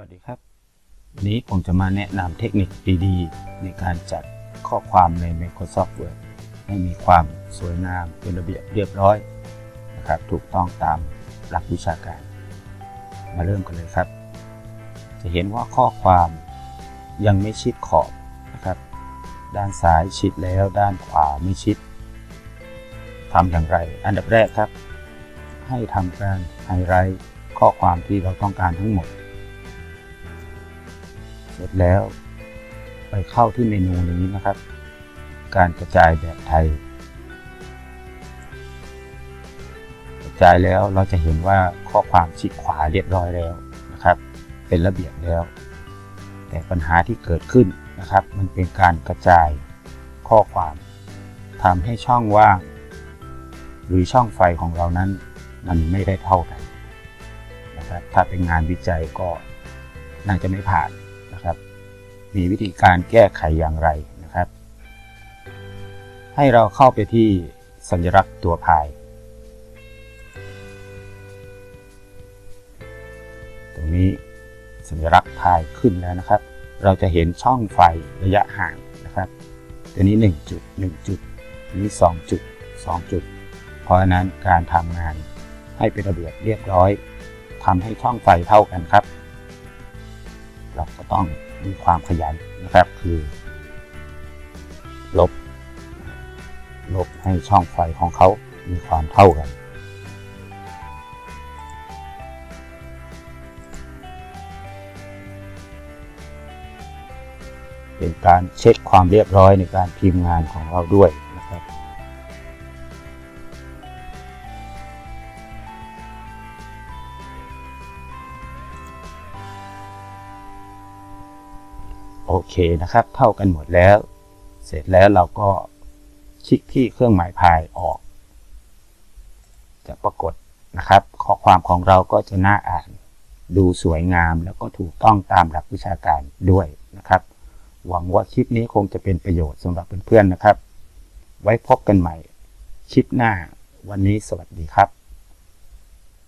วัสดีครับวันนี้ผมจะมาแนะนำเทคนิคดีๆ ในการจัดข้อความใน Microsoft Word ให้มีความสวยงามเป็นระเบียบเรียบร้อยนะครับถูกต้องตามหลักวิชาการ มาเริ่มกันเลยครับ จะเห็นว่าข้อความยังไม่ชิดขอบนะครับ ด้านซ้ายชิดแล้วด้านขวาไม่ชิดทำอย่างไร อันดับแรกครับ ให้ทำการไฮไลท์ข้อความที่เราต้องการทั้งหมด เสร็จแล้ว ไปเข้าที่เมนูนี้นะครับ การกระจายแบบไทย กระจายแล้วเราจะเห็นว่าข้อความชิดขวาเรียบร้อยแล้วนะครับ เป็นระเบียบแล้ว แต่ปัญหาที่เกิดขึ้นนะครับ มันเป็นการกระจายข้อความทำให้ช่องว่างหรือช่องไฟของเรานั้นมันไม่ได้เท่ากันนะครับถ้าเป็นงานวิจัยก็น่าจะไม่ผ่าน มีวิธีการแก้ไขอย่างไรนะครับ ให้เราเข้าไปที่สัญลักษณ์ตัวพาย ตรงนี้สัญลักษณ์พายขึ้นแล้วนะครับ เราจะเห็นช่องไฟระยะห่างนะครับตัวนี้ 1 จุด 1 จุดนี้ 2 จุด 2 จุด เพราะฉะนั้นการทำงานให้เป็นระเบียบเรียบร้อยทำให้ช่องไฟเท่ากันครับ เราก็ต้องมีความขยันนะครับคือ ลบ ลบให้ช่องไฟของเขามีความเท่ากันเป็นการเช็คความเรียบร้อยในการพิมพ์งานของเราด้วย โอเคนะครับ เท่ากันหมดแล้ว เสร็จแล้วเราก็คลิกที่เครื่องหมายพายออก จะปรากฏนะครับ ข้อความของเราก็จะน่าอ่านดูสวยงามแล้วก็ถูกต้องตามหลักวิชาการด้วยนะครับ หวังว่าคลิปนี้คงจะเป็นประโยชน์สำหรับเพื่อนๆนะครับ ไว้พบกันใหม่คลิปหน้าวันนี้สวัสดีครับ